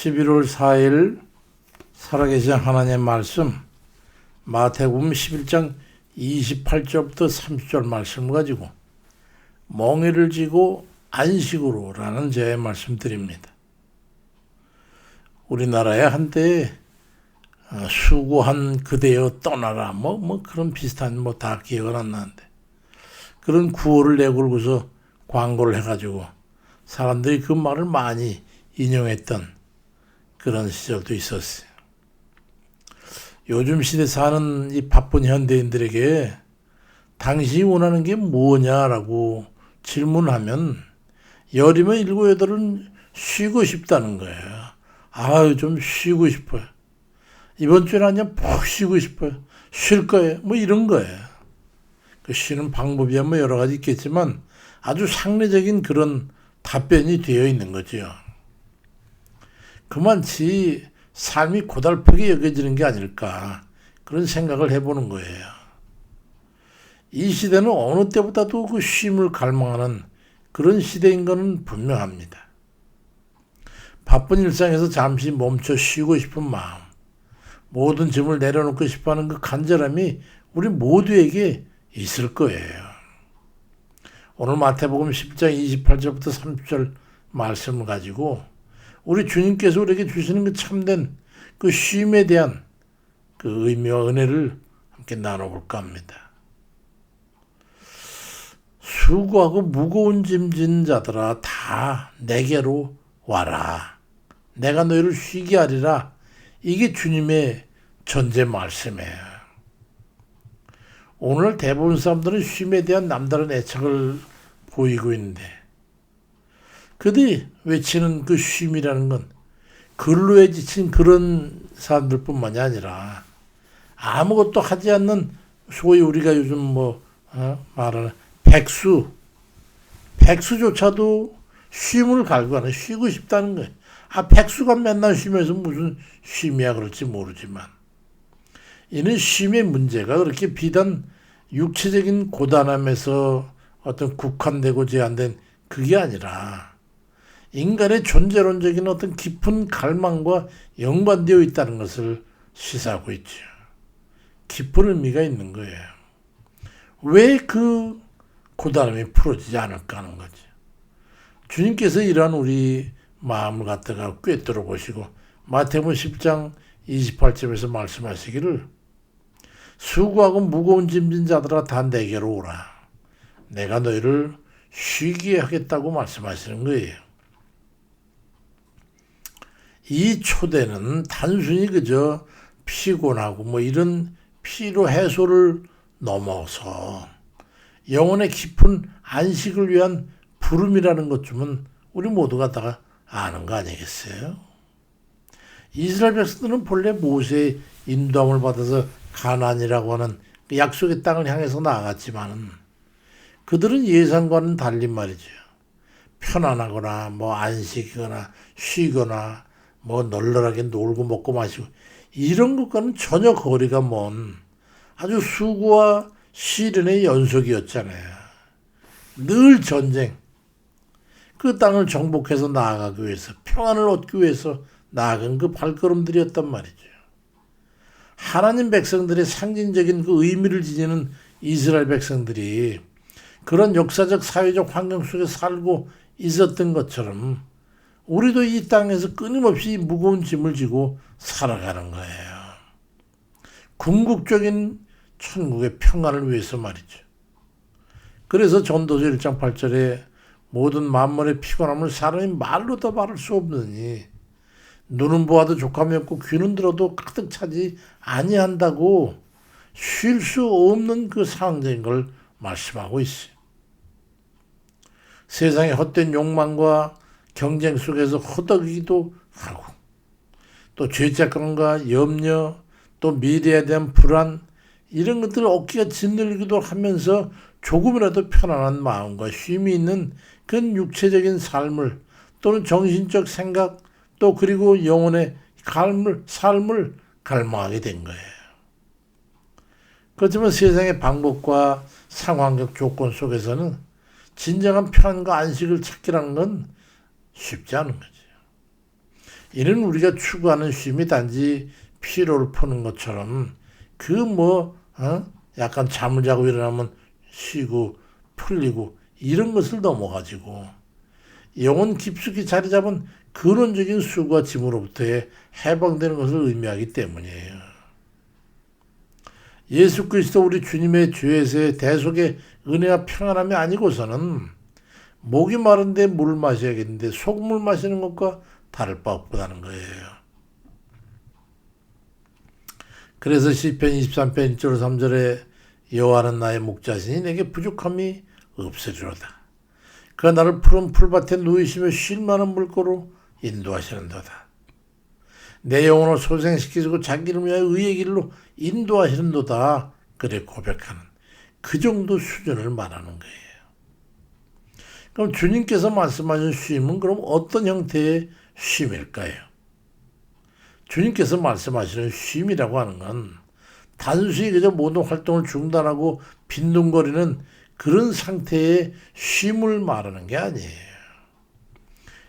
11월 4일 살아계신 하나님의 말씀 마태복음 11장 28절부터 30절 말씀을 가지고 멍에를 지고 안식으로라는 제의 말씀드립니다. 우리나라에 한때 어, 수고한 그대여 떠나라 뭐뭐 그런 비슷한 뭐 다 기억은 안 나는데 그런 구호를 내걸고서 광고를 해가지고 사람들이 그 말을 많이 인용했던 그런 시절도 있었어요. 요즘 시대 사는 이 바쁜 현대인들에게 당신이 원하는 게 뭐냐라고 질문하면 열이면 일곱 여덟은 쉬고 싶다는 거예요. 아유 좀 쉬고 싶어요. 이번 주에 아니면 푹 쉬고 싶어요. 쉴 거예요. 뭐 이런 거예요. 그 쉬는 방법이야 뭐 여러 가지 있겠지만 아주 상례적인 그런 답변이 되어 있는 거죠. 그만치 삶이 고달프게 여겨지는 게 아닐까 그런 생각을 해보는 거예요. 이 시대는 어느 때보다도 그 쉼을 갈망하는 그런 시대인 것은 분명합니다. 바쁜 일상에서 잠시 멈춰 쉬고 싶은 마음, 모든 짐을 내려놓고 싶어 하는 그 간절함이 우리 모두에게 있을 거예요. 오늘 마태복음 10장 28절부터 30절 말씀을 가지고 우리 주님께서 우리에게 주시는 그 참된 그 쉼에 대한 그 의미와 은혜를 함께 나눠볼까 합니다. 수고하고 무거운 짐진 자들아 다 내게로 와라. 내가 너희를 쉬게 하리라. 이게 주님의 전제 말씀이에요. 오늘 대부분 사람들은 쉼에 대한 남다른 애착을 보이고 있는데 그들이 외치는 그 쉼이라는 건 근로에 지친 그런 사람들뿐만이 아니라 아무것도 하지 않는 소위 우리가 요즘 뭐 어? 말하는 백수 백수조차도 쉼을 갈구하는 쉬고 싶다는 거예요. 아 백수가 맨날 쉬면서 무슨 쉼이야 그럴지 모르지만 이는 쉼의 문제가 그렇게 비단 육체적인 고단함에서 어떤 국한되고 제한된 그게 아니라 인간의 존재론적인 어떤 깊은 갈망과 연관되어 있다는 것을 시사하고 있죠. 깊은 의미가 있는 거예요. 왜 그 고단함이 풀어지지 않을까 하는 거죠. 주님께서 이러한 우리 마음을 갖다가 꿰뚫어 보시고 마태복음 10장 28절에서 말씀하시기를 수고하고 무거운 짐진 자들아 다 내게로 오라. 내가 너희를 쉬게 하겠다고 말씀하시는 거예요. 이 초대는 단순히 그저 피곤하고 뭐 이런 피로 해소를 넘어서 영혼의 깊은 안식을 위한 부름이라는 것쯤은 우리 모두가 다 아는 거 아니겠어요? 이스라엘 백성들은 본래 모세의 인도함을 받아서 가난이라고 하는 그 약속의 땅을 향해서 나아갔지만은 그들은 예상과는 달린 말이죠. 편안하거나 뭐 안식이거나 쉬거나 뭐 널널하게 놀고 먹고 마시고 이런 것과는 전혀 거리가 먼 아주 수고와 시련의 연속이었잖아요. 늘 전쟁. 그 땅을 정복해서 나아가기 위해서 평안을 얻기 위해서 나아간 그 발걸음들이었단 말이죠. 하나님 백성들의 상징적인 그 의미를 지니는 이스라엘 백성들이 그런 역사적 사회적 환경 속에 살고 있었던 것처럼 우리도 이 땅에서 끊임없이 무거운 짐을 지고 살아가는 거예요. 궁극적인 천국의 평안을 위해서 말이죠. 그래서 전도서 1장 8절에 모든 만물의 피곤함을 사람이 말로 더 말할 수 없느니 눈은 보아도 족함이 없고 귀는 들어도 가득 차지 아니한다고 쉴 수 없는 그 상황적인 걸 말씀하고 있어요. 세상의 헛된 욕망과 경쟁 속에서 허덕이기도 하고 또 죄책감과 염려 또 미래에 대한 불안 이런 것들을 어깨가 짓눌기도 하면서 조금이라도 편안한 마음과 쉼이 있는 그런 육체적인 삶을 또는 정신적 생각 또 그리고 영혼의 삶을, 삶을 갈망하게 된 거예요. 그렇지만 세상의 방법과 상황적 조건 속에서는 진정한 평안과 안식을 찾기라는 건 쉽지 않은 거죠. 이는 우리가 추구하는 쉼이 단지 피로를 푸는 것처럼 그 뭐 어? 약간 잠을 자고 일어나면 쉬고 풀리고 이런 것을 넘어가지고 영혼 깊숙이 자리 잡은 근원적인 수고와 짐으로부터의 해방되는 것을 의미하기 때문이에요. 예수 그리스도 우리 주님의 죄에서의 대속의 은혜와 평안함이 아니고서는 목이 마른데 물을 마셔야겠는데 소금을 마시는 것과 다를 바 없다는 거예요. 그래서 시편 23편 1절 3절에 여호와는 나의 목자시니 내게 부족함이 없으리로다. 그가 나를 푸른 풀밭에 누이시며 쉴 만한 물고로 인도하시는도다. 내 영혼을 소생시키시고 자기 이름 위하여 의의 길로 인도하시는도다. 그래 고백하는 그 정도 수준을 말하는 거예요. 그럼 주님께서 말씀하신 쉼은 그럼 어떤 형태의 쉼일까요? 주님께서 말씀하시는 쉼이라고 하는 건 단순히 그저 모든 활동을 중단하고 빈둥거리는 그런 상태의 쉼을 말하는 게 아니에요.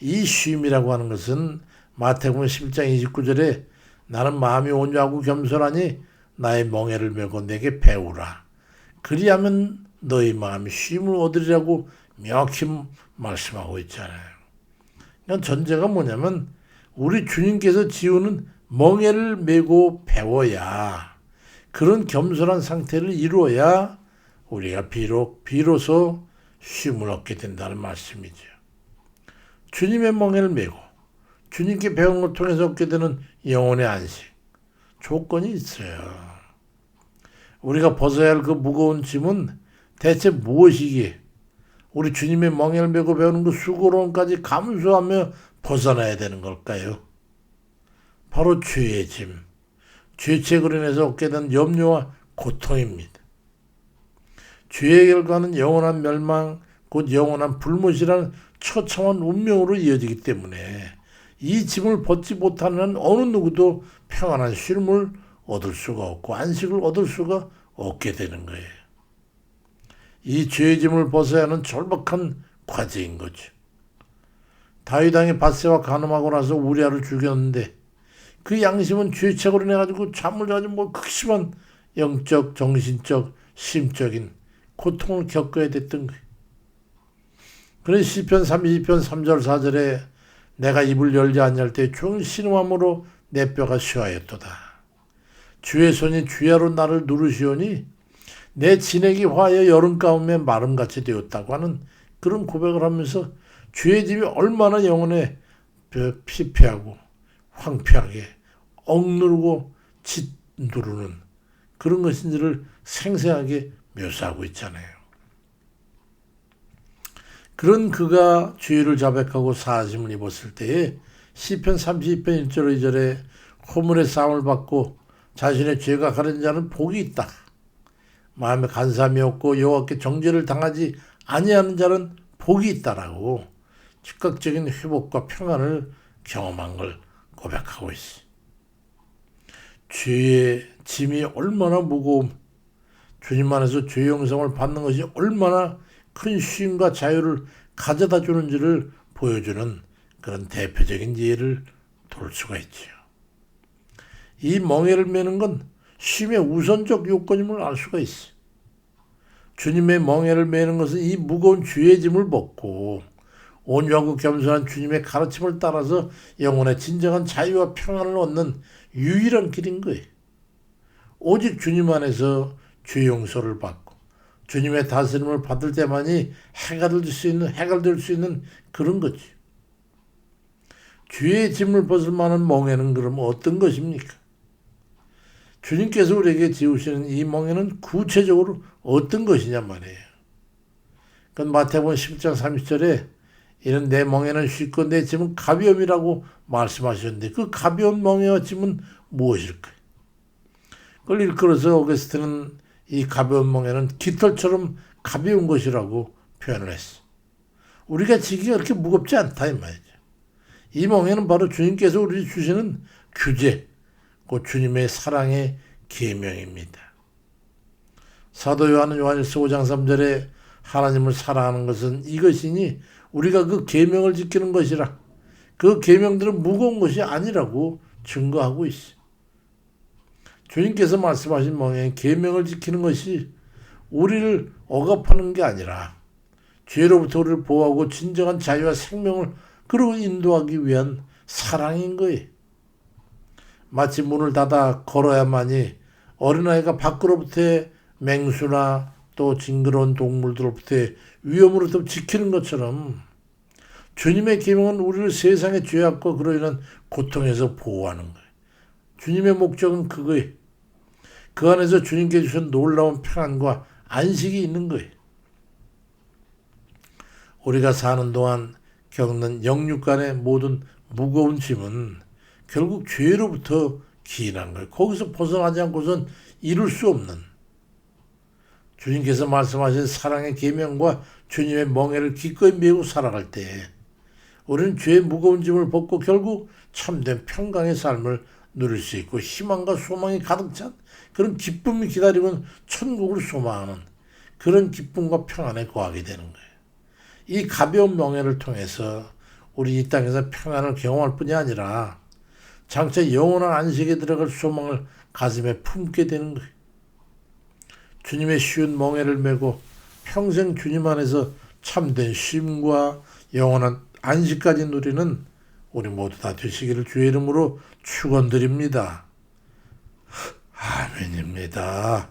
이 쉼이라고 하는 것은 마태복음 10장 29절에 나는 마음이 온유하고 겸손하니 나의 멍에를 메고 내게 배우라. 그리하면 너희 마음이 쉼을 얻으리라고 명확히 말씀하고 있잖아요. 그러니까 전제가 뭐냐면 우리 주님께서 지우는 멍에를 메고 배워야 그런 겸손한 상태를 이루어야 우리가 비록 비로소 쉼을 얻게 된다는 말씀이죠. 주님의 멍에를 메고 주님께 배운 걸 통해서 얻게 되는 영혼의 안식 조건이 있어요. 우리가 벗어야 할 그 무거운 짐은 대체 무엇이기에 우리 주님의 멍에를 메고 배우는 그 수고로움까지 감수하며 벗어나야 되는 걸까요? 바로 죄의 짐, 죄책으로 인해서 얻게 된 염려와 고통입니다. 죄의 결과는 영원한 멸망, 곧 영원한 불못이라는 처참한 운명으로 이어지기 때문에 이 짐을 벗지 못하는 어느 누구도 평안한 쉼을 얻을 수가 없고 안식을 얻을 수가 없게 되는 거예요. 이 죄의 짐을 벗어야 하는 절박한 과제인 거죠. 다윗 왕이 바세와 간음하고 나서 우리아를 죽였는데 그 양심은 죄책으로 인해 가지고 잠을 자지 뭐 극심한 영적, 정신적, 심적인 고통을 겪어야 됐던 거예요. 그래서 시편 32편 3절 4절에 내가 입을 열지 아니할 때 좋은 신음함으로 내 뼈가 쉬하였도다. 주의 손이 주야로 나를 누르시오니 내 진액이 화하여 여름 가운데 마름같이 되었다고 하는 그런 고백을 하면서 주의 집이 얼마나 영혼에 피폐하고 황폐하게 억누르고 짓누르는 그런 것인지를 생생하게 묘사하고 있잖아요. 그런 그가 주의를 자백하고 사심을 입었을 때에 시편 32편 1절 2절에 호물의 싸움을 받고 자신의 죄가 가른 자는 복이 있다. 마음에 간삼이 없고 여호와께 정죄를 당하지 아니하는 자는 복이 있다라고 즉각적인 회복과 평안을 경험한 걸 고백하고 있어. 죄의 짐이 얼마나 무거움, 주님 안에서 죄 용성을 받는 것이 얼마나 큰 쉼과 자유를 가져다 주는지를 보여주는 그런 대표적인 예를 돌 수가 있지요. 이 멍에를 매는 건 쉼의 우선적 요건임을 알 수가 있어. 주님의 멍에를 매는 것은 이 무거운 죄의 짐을 벗고 온유하고 겸손한 주님의 가르침을 따라서 영혼의 진정한 자유와 평안을 얻는 유일한 길인 거예요. 오직 주님 안에서 죄 용서를 받고 주님의 다스림을 받을 때만이 해가 될 수 있는 해가 될 수 있는 그런 거지. 죄의 짐을 벗을 만한 멍에는 그럼 어떤 것입니까? 주님께서 우리에게 지우시는 이 멍에는 구체적으로 어떤 것이냐 말이에요. 그 마태복음 10장 30절에 이는 내 멍에는 쉽고 내 짐은 가벼움이라고 말씀하셨는데 그 가벼운 멍에와 짐은 무엇일까요? 그걸 일컬어서 오게스트는 이 가벼운 멍에는 깃털처럼 가벼운 것이라고 표현을 했어. 우리가 지기가 그렇게 무겁지 않다 이 말이죠. 이 멍에는 바로 주님께서 우리 주시는 규제, 그 주님의 사랑의 계명입니다. 사도 요한은 요한일서 5장 3절에 하나님을 사랑하는 것은 이것이니 우리가 그 계명을 지키는 것이라 그 계명들은 무거운 것이 아니라고 증거하고 있어. 주님께서 말씀하신 멍에 계명을 지키는 것이 우리를 억압하는 게 아니라 죄로부터 우리를 보호하고 진정한 자유와 생명을 그리고 인도하기 위한 사랑인 거예요. 마치 문을 닫아 걸어야만이 어린아이가 밖으로부터의 맹수나 또 징그러운 동물들로부터의 위험으로부터 지키는 것처럼 주님의 계명은 우리를 세상의 죄악과 그로 인한 고통에서 보호하는 거예요. 주님의 목적은 그거예요. 그 안에서 주님께 주신 놀라운 평안과 안식이 있는 거예요. 우리가 사는 동안 겪는 영육간의 모든 무거운 짐은 결국 죄로부터 기인한 거예요. 거기서 벗어나지 않고선 이룰 수 없는 주님께서 말씀하신 사랑의 계명과 주님의 멍에를 기꺼이 메고 살아갈 때 우리는 죄의 무거운 짐을 벗고 결국 참된 평강의 삶을 누릴 수 있고 희망과 소망이 가득 찬 그런 기쁨이 기다리고 있는 천국을 소망하는 그런 기쁨과 평안에 거하게 되는 거예요. 이 가벼운 명예를 통해서 우리 이 땅에서 평안을 경험할 뿐이 아니라 장차 영원한 안식에 들어갈 소망을 가슴에 품게 되는 거예요. 주님의 쉬운 멍에를 메고 평생 주님 안에서 참된 쉼과 영원한 안식까지 누리는 우리 모두 다 되시기를 주의 이름으로 축원드립니다. 아멘입니다.